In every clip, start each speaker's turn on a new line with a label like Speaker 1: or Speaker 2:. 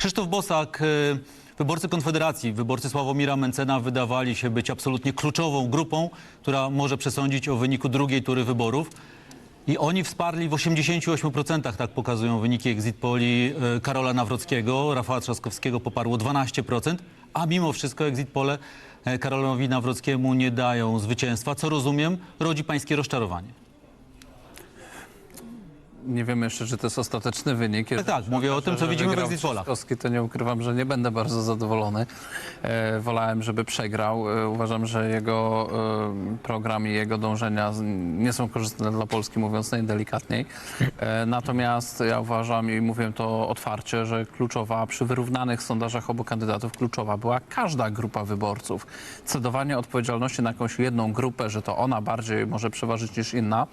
Speaker 1: Krzysztof Bosak, y, wyborcy Konfederacji, wyborcy Sławomira Mencena wydawali się być absolutnie kluczową grupą, która może przesądzić o wyniku drugiej tury wyborów. I oni wsparli w 88%, tak pokazują wyniki exit poli y, Karola Nawrockiego, Rafała Trzaskowskiego poparło 12%, a mimo wszystko exit pole y, Karolowi Nawrockiemu nie dają zwycięstwa, co rozumiem rodzi pańskie rozczarowanie.
Speaker 2: Nie wiemy jeszcze, czy to jest ostateczny wynik. Jeżeli
Speaker 1: tak, mówię o tym, co
Speaker 2: że
Speaker 1: widzimy w
Speaker 2: wygrał
Speaker 1: pollach.
Speaker 2: Trzaskowski, to nie ukrywam, że nie będę bardzo zadowolony. E, wolałem, żeby przegrał. E, uważam, że jego e, program i jego dążenia z- nie są korzystne dla Polski, mówiąc najdelikatniej. E, natomiast ja uważam i mówię to otwarcie, że kluczowa przy wyrównanych sondażach obu kandydatów kluczowa była każda grupa wyborców. Cedowanie odpowiedzialności na jakąś jedną grupę, że to ona bardziej może przeważyć niż inna,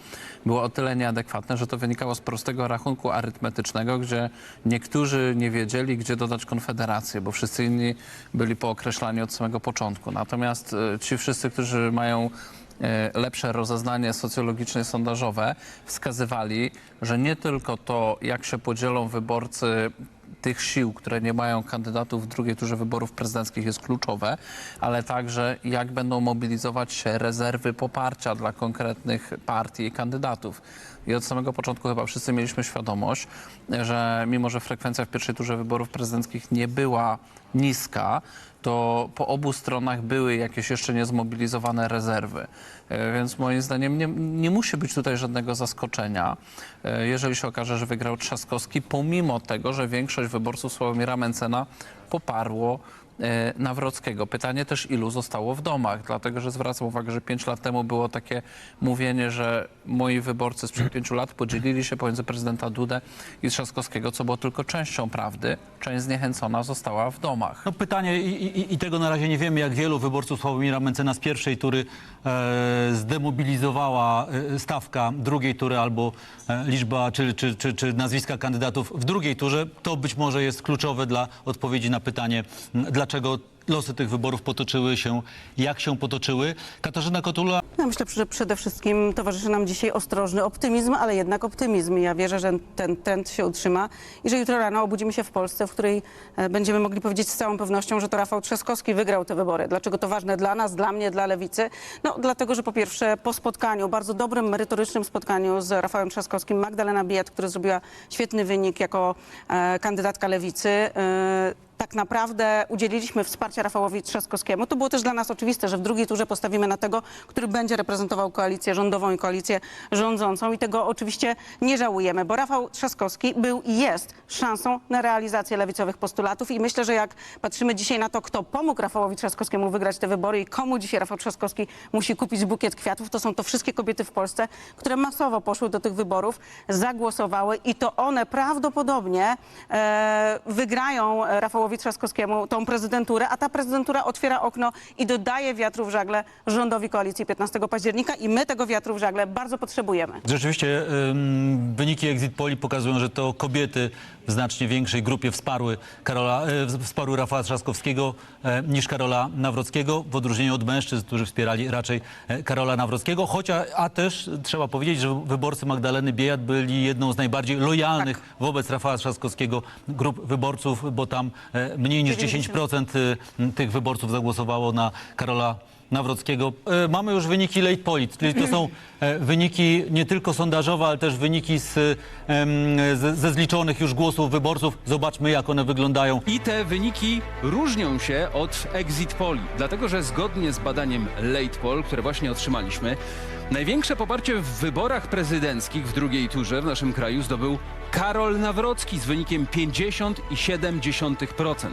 Speaker 2: było o tyle nieadekwatne, że to wynikało z prostego rachunku arytmetycznego, gdzie niektórzy nie wiedzieli, gdzie dodać konfederację, bo wszyscy inni byli pookreślani od samego początku. Natomiast e, ci wszyscy, którzy mają e, lepsze rozeznanie socjologiczne i sondażowe, wskazywali, że nie tylko to, jak się podzielą wyborcy tych sił, które nie mają kandydatów w drugiej turze wyborów prezydenckich jest kluczowe, ale także jak będą mobilizować się rezerwy poparcia dla konkretnych partii i kandydatów. I od samego początku chyba wszyscy mieliśmy świadomość, że mimo, że frekwencja w pierwszej turze wyborów prezydenckich nie była niska, to po obu stronach były jakieś jeszcze niezmobilizowane rezerwy. E, Więc moim zdaniem nie, nie musi być tutaj żadnego zaskoczenia, e, jeżeli się okaże, że wygrał Trzaskowski, pomimo tego, że większość wyborców Sławomira Mencena poparło Nawrockiego. Pytanie też, ilu zostało w domach, dlatego że zwracam uwagę, że pięć lat temu było takie mówienie, że moi wyborcy sprzed pięciu lat podzielili się pomiędzy prezydenta Dudę i Trzaskowskiego, co było tylko częścią prawdy. Część zniechęcona została w domach.
Speaker 1: No pytanie, i, i, i tego na razie nie wiemy, jak wielu wyborców Sławomira Mencena z pierwszej tury e, zdemobilizowała e, stawka drugiej tury albo e, liczba czy, czy, czy, czy nazwiska kandydatów w drugiej turze. To być może jest kluczowe dla odpowiedzi na pytanie, m, dlaczego losy tych wyborów potoczyły się, jak się potoczyły. Katarzyna Kotula
Speaker 3: Ja myślę, że przede wszystkim towarzyszy nam dzisiaj ostrożny optymizm, ale jednak optymizm. Ja wierzę, że ten trend się utrzyma i że jutro rano obudzimy się w Polsce, w której e, będziemy mogli powiedzieć z całą pewnością, że to Rafał Trzaskowski wygrał te wybory. Dlaczego to ważne dla nas, dla mnie, dla Lewicy? No dlatego, że po pierwsze po spotkaniu, bardzo dobrym, merytorycznym spotkaniu z Rafałem Trzaskowskim, Magdalena Bijat, która zrobiła świetny wynik jako e, kandydatka Lewicy, e, tak naprawdę udzieliliśmy wsparcia Rafałowi Trzaskowskiemu. To było też dla nas oczywiste, że w drugiej turze postawimy na tego, który będzie reprezentował koalicję rządową i koalicję rządzącą i tego oczywiście nie żałujemy, bo Rafał Trzaskowski był i jest szansą na realizację lewicowych postulatów i myślę, że jak patrzymy dzisiaj na to, kto pomógł Rafałowi Trzaskowskiemu wygrać te wybory i komu dzisiaj Rafał Trzaskowski musi kupić bukiet kwiatów, to są to wszystkie kobiety w Polsce, które masowo poszły do tych wyborów, zagłosowały i to one prawdopodobnie e, wygrają e, Rafałowi Trzaskowskiemu tą prezydenturę, a ta prezydentura otwiera okno i dodaje wiatru w żagle rządowi koalicji 15 października i my tego wiatru w żagle bardzo potrzebujemy.
Speaker 1: Rzeczywiście ym, wyniki exit poli pokazują, że to kobiety w znacznie większej grupie wsparły, Karola, e, wsparły Rafała Trzaskowskiego e, niż Karola Nawrockiego, w odróżnieniu od mężczyzn, którzy wspierali raczej e, Karola Nawrockiego, chociaż a też trzeba powiedzieć, że wyborcy Magdaleny Biejat byli jedną z najbardziej lojalnych wobec Rafała Trzaskowskiego grup wyborców, bo tam mniej niż 10% e, tych wyborców zagłosowało na Karola Nawrockiego. E, Mamy już wyniki late polit, czyli to są e, wyniki nie tylko sondażowe, ale też wyniki z, z, ze zliczonych już głosów wyborców. Zobaczmy, jak one wyglądają.
Speaker 4: I te wyniki różnią się od exit poli, dlatego że zgodnie z badaniem late poll, które właśnie otrzymaliśmy, największe poparcie w wyborach prezydenckich w drugiej turze w naszym kraju zdobył Karol Nawrocki z wynikiem 50,7%.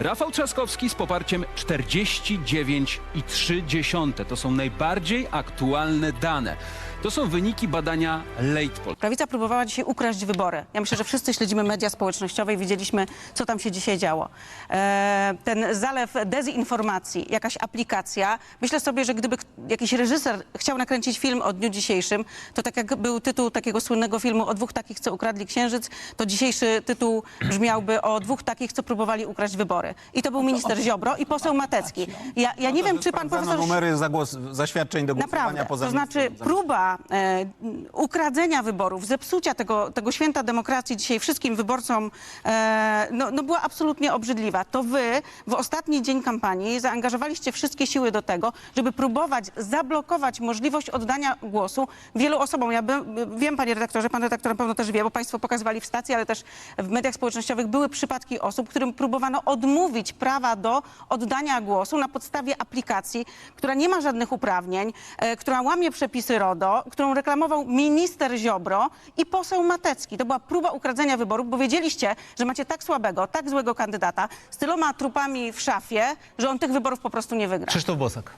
Speaker 4: Rafał Trzaskowski z poparciem 49,3%. To są najbardziej aktualne dane. To są wyniki badania late poll.
Speaker 3: Prawica próbowała dzisiaj ukraść wybory. Ja myślę, że wszyscy śledzimy media społecznościowe i widzieliśmy, co tam się dzisiaj działo. E, ten zalew dezinformacji, jakaś aplikacja. Myślę sobie, że gdyby jakiś reżyser chciał nakręcić film o dniu dzisiejszym, to tak jak był tytuł takiego słynnego filmu o dwóch takich, co ukradli księżyc, to dzisiejszy tytuł brzmiałby o dwóch takich, co próbowali ukraść wybory. I to był minister Ziobro i poseł Matecki. Ja, ja nie wiem, czy pan profesor
Speaker 5: numery zagłos, zaświadczeń do głosowania
Speaker 3: Naprawdę.
Speaker 5: poza
Speaker 3: To znaczy próba e, ukradzenia wyborów, zepsucia tego, tego święta demokracji dzisiaj wszystkim wyborcom e, no, no była absolutnie obrzydliwa. To wy w ostatni dzień kampanii zaangażowaliście wszystkie siły do tego, żeby próbować zablokować możliwość oddania głosu wielu osobom. Ja by, wiem, panie redaktorze, pan redaktor na pewno też wie, bo państwo pokazywali w stacji, ale też w mediach społecznościowych były przypadki osób, którym próbowano odmówić prawa do oddania głosu na podstawie aplikacji, która nie ma żadnych uprawnień, e, która łamie przepisy RODO, którą reklamował minister Ziobro i poseł Matecki. To była próba ukradzenia wyborów, bo wiedzieliście, że macie tak słabego, tak złego kandydata z tyloma trupami w szafie, że on tych wyborów po prostu nie wygra.
Speaker 1: Krzysztof Bosak.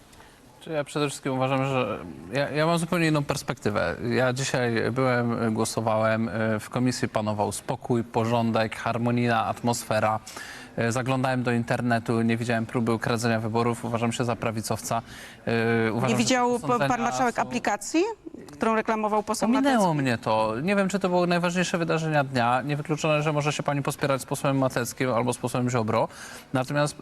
Speaker 2: Ja przede wszystkim uważam, że ja, ja mam zupełnie inną perspektywę. Ja dzisiaj byłem, głosowałem, e, w komisji panował spokój, porządek, harmonijna atmosfera. E, Zaglądałem do internetu, nie widziałem próby ukradzenia wyborów, uważam się za prawicowca. E, Uważam,
Speaker 3: Nie widział pan marszałek
Speaker 2: są-
Speaker 3: aplikacji, którą reklamował poseł
Speaker 2: Ominęło
Speaker 3: Matecki?
Speaker 2: mnie to. Nie wiem, czy to były najważniejsze wydarzenia dnia. Niewykluczone, że może się pani pospierać z posłem Mateckim albo z posłem Ziobro. Natomiast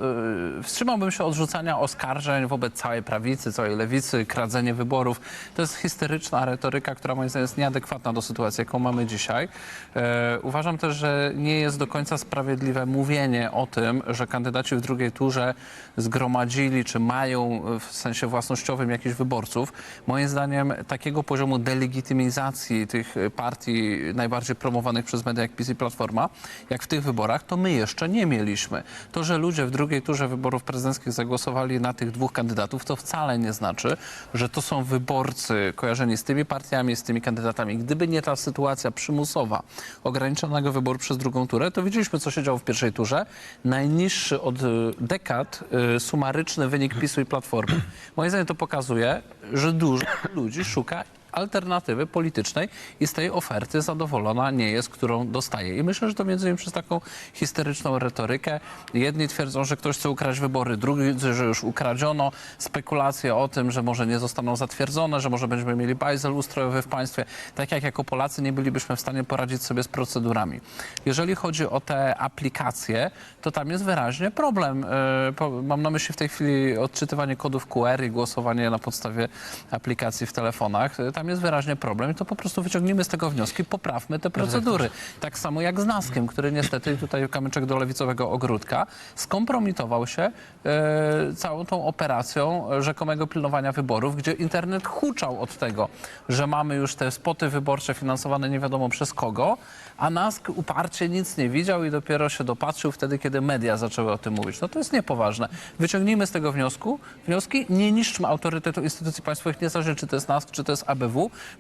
Speaker 2: yy, wstrzymałbym się od rzucania oskarżeń wobec całej prawicy, całej lewicy, kradzenie wyborów. To jest historyczna retoryka, która moim zdaniem jest nieadekwatna do sytuacji, jaką mamy dzisiaj. Yy, uważam też, że nie jest do końca sprawiedliwe mówienie o tym, że kandydaci w drugiej turze zgromadzili, czy mają w sensie własnościowym jakichś wyborców. Moim zdaniem takiego poziomu delegitymizacji tych partii najbardziej promowanych przez media jak PiS i Platforma, jak w tych wyborach, to my jeszcze nie mieliśmy. To, że ludzie w drugiej turze wyborów prezydenckich zagłosowali na tych dwóch kandydatów, to wcale nie znaczy, że to są wyborcy kojarzeni z tymi partiami, z tymi kandydatami. Gdyby nie ta sytuacja przymusowa ograniczonego wyboru przez drugą turę, to widzieliśmy, co się działo w pierwszej turze. Najniższy od y, dekad y, sumaryczny wynik PiSu i Platformy. Moim zdaniem to pokazuje, że dużo ludzi szuka alternatywy politycznej i z tej oferty zadowolona nie jest, którą dostaje. I myślę, że to między innymi przez taką historyczną retorykę. Jedni twierdzą, że ktoś chce ukraść wybory, drudzy, że już ukradziono. Spekulacje o tym, że może nie zostaną zatwierdzone, że może będziemy mieli bajzel ustrojowy w państwie. Tak jak jako Polacy nie bylibyśmy w stanie poradzić sobie z procedurami. Jeżeli chodzi o te aplikacje, to tam jest wyraźnie problem. E, Mam na myśli w tej chwili odczytywanie kodów QR i głosowanie na podstawie aplikacji w telefonach. Tam jest wyraźnie problem i to po prostu wyciągnijmy z tego wnioski, poprawmy te procedury. Tak samo jak z Naskiem, który niestety, tutaj kamyczek do lewicowego ogródka, skompromitował się e, całą tą operacją rzekomego pilnowania wyborów, gdzie internet huczał od tego, że mamy już te spoty wyborcze finansowane nie wiadomo przez kogo, a Nask uparcie nic nie widział i dopiero się dopatrzył wtedy, kiedy media zaczęły o tym mówić. No to jest niepoważne. Wyciągnijmy z tego wniosku, wnioski, nie niszczmy autorytetu instytucji państwowych, niezależnie czy to jest Nask, czy to jest ABW.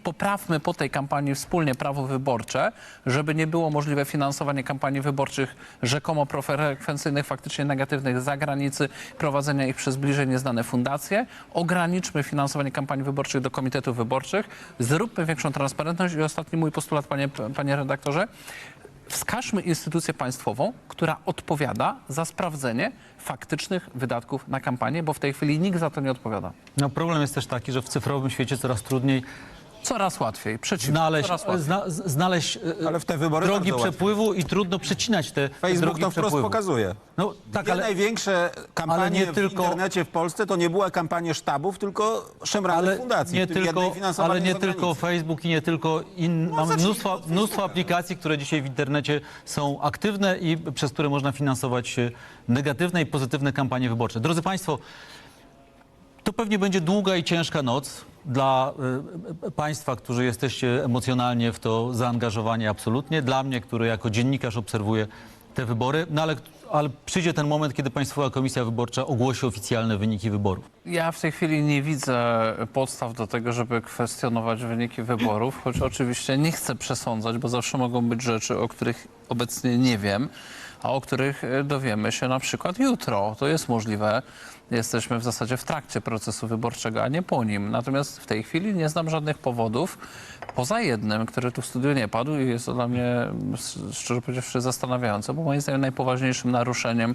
Speaker 2: Poprawmy po tej kampanii wspólnie prawo wyborcze, żeby nie było możliwe finansowanie kampanii wyborczych rzekomo profrekwencyjnych, faktycznie negatywnych z zagranicy, prowadzenia ich przez bliżej nieznane fundacje. Ograniczmy finansowanie kampanii wyborczych do komitetów wyborczych. Zróbmy większą transparentność i ostatni mój postulat, panie, panie redaktorze. Wskażmy instytucję państwową, która odpowiada za sprawdzenie faktycznych wydatków na kampanię, bo w tej chwili nikt za to nie odpowiada.
Speaker 1: No, problem jest też taki, że w cyfrowym świecie coraz trudniej
Speaker 2: Coraz łatwiej, przeciwnie,
Speaker 1: znaleźć,
Speaker 2: coraz łatwiej.
Speaker 1: zna, znaleźć e,
Speaker 5: Ale w te wybory
Speaker 1: drogi
Speaker 5: bardzo
Speaker 1: przepływu i trudno przecinać te, te
Speaker 5: Facebook
Speaker 1: drogi
Speaker 5: to wprost
Speaker 1: przepływu.
Speaker 5: pokazuje.
Speaker 1: No tak,
Speaker 5: Dwie
Speaker 1: ale,
Speaker 5: największe kampanie
Speaker 1: nie
Speaker 5: w
Speaker 1: tylko-
Speaker 5: internecie w Polsce to nie była kampania sztabów, tylko szemranych
Speaker 1: ale
Speaker 5: fundacji,
Speaker 1: nie
Speaker 5: w tym jednej
Speaker 1: tylko,
Speaker 5: finansowanej
Speaker 1: ale nie
Speaker 5: z
Speaker 1: tylko. Facebook i nie tylko in, mamy
Speaker 5: zacznij
Speaker 1: mnóstwo,
Speaker 5: od
Speaker 1: mnóstwo aplikacji, które dzisiaj w internecie są aktywne i przez które można finansować e, negatywne i pozytywne kampanie wyborcze. Drodzy Państwo, to pewnie będzie długa i ciężka noc dla y, Państwa, którzy jesteście emocjonalnie w to zaangażowani absolutnie. Dla mnie, który jako dziennikarz obserwuję te wybory, no ale, ale przyjdzie ten moment, kiedy Państwowa Komisja Wyborcza ogłosi oficjalne wyniki wyborów.
Speaker 2: Ja w tej chwili nie widzę podstaw do tego, żeby kwestionować wyniki wyborów, choć oczywiście nie chcę przesądzać, bo zawsze mogą być rzeczy, o których obecnie nie wiem, a o których e, dowiemy się na przykład jutro. To jest możliwe. Jesteśmy w zasadzie w trakcie procesu wyborczego, a nie po nim. Natomiast w tej chwili nie znam żadnych powodów, poza jednym, który tu w studiu nie padł i jest to dla mnie, szczerze powiedziawszy, zastanawiające, bo moim zdaniem najpoważniejszym naruszeniem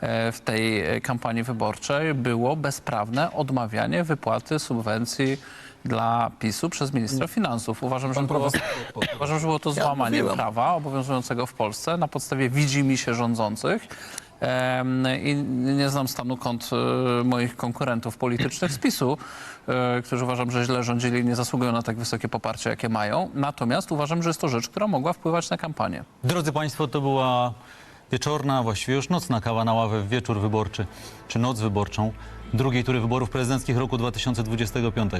Speaker 2: e, w tej e, kampanii wyborczej było bezprawne odmawianie wypłaty subwencji dla PiSu przez ministra finansów. Uważam, że było, uważam, że było to złamanie prawa obowiązującego w Polsce na podstawie widzimisię rządzących. I nie znam stanu kont e, moich konkurentów politycznych z PiSu, e, którzy uważam, że źle rządzili i nie zasługują na tak wysokie poparcie, jakie mają. Natomiast uważam, że jest to rzecz, która mogła wpływać na kampanię.
Speaker 1: Drodzy Państwo, to była wieczorna, właściwie już nocna kawa na ławę w wieczór wyborczy, czy noc wyborczą drugiej tury wyborów prezydenckich roku 2025.